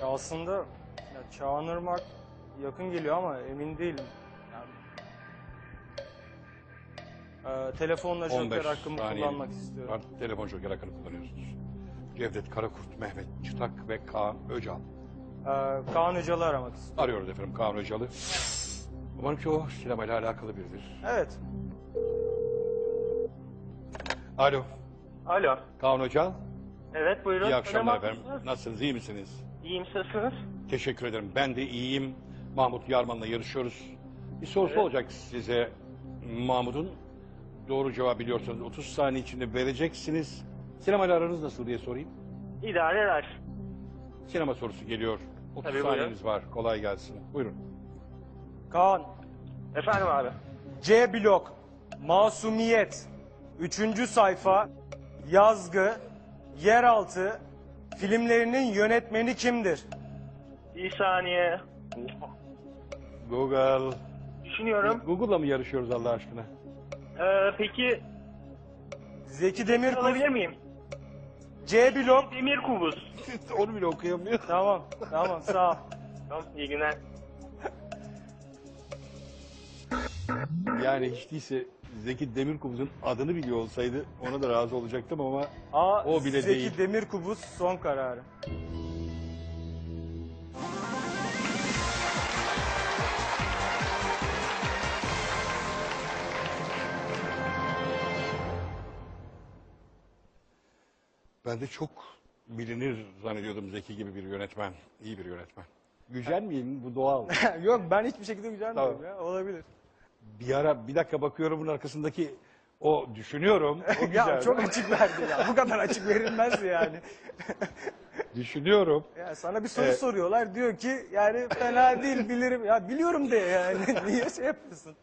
Ya aslında ya Çağınırmak yakın geliyor ama emin değilim. Yani, Ee, telefonla 15 joker hakkımı saniye kullanmak istiyorum. var. Telefon joker hakkını kullanıyorsunuz. Cevdet Karakurt, Mehmet Çıtak ve Kaan Öcal. Ee, Kaan Öcal'ı aramak istiyorum. Arıyoruz efendim Kaan Öcal'ı. Umarım ki o sinemayla alakalı biridir. Evet. Alo, Alo. Kaan Öcal. Evet buyurun. İyi akşamlar efendim. yapıyorsunuz? Nasılsınız, iyi misiniz? İyiyim sizsiniz. Teşekkür ederim. Ben de iyiyim. Mahmut Yarman'la yarışıyoruz. Bir sorusu Evet. olacak size Mahmut'un. Doğru cevap biliyorsanız 30 saniye içinde vereceksiniz. Sinemayla aranız nasıl diye sorayım. İdare eder. Sinema sorusu geliyor. 30 Tabii, buyurun. saniyeniz var. Kolay gelsin. Buyurun. Kaan. Efendim abi. C blok. Masumiyet. Üçüncü sayfa. Yazgı. Yeraltı. Filmlerinin yönetmeni kimdir? Bir saniye. Google. Düşünüyorum. Google'la mı yarışıyoruz Allah aşkına? Ee, peki Zeki Demirkubuz. alabilir miyim? C blok. Demir kubus. Onu bile okuyamıyor. Tamam. Tamam sağ ol. Tamam iyi günler. Yani hiç değilse Zeki Demirkubuz'un adını biliyor olsaydı ona da razı olacaktım ama A. O bile Zeki değil. Demirkubuz son kararı. ben de çok bilinir zannediyordum Zeki gibi bir yönetmen. iyi bir yönetmen. Gücenmeyin bu doğal. Yok ben hiçbir şekilde gücenmiyorum Tamam. ya. Olabilir. Bir ara bir dakika bakıyorum bunun arkasındaki o düşünüyorum. O güzel. ya çok açık verdi ya. Bu kadar açık verilmez yani. Düşünüyorum. Ya sana bir soru Evet. soruyorlar diyor ki yani fena değil bilirim. Ya biliyorum de yani. Niye şey yapıyorsun?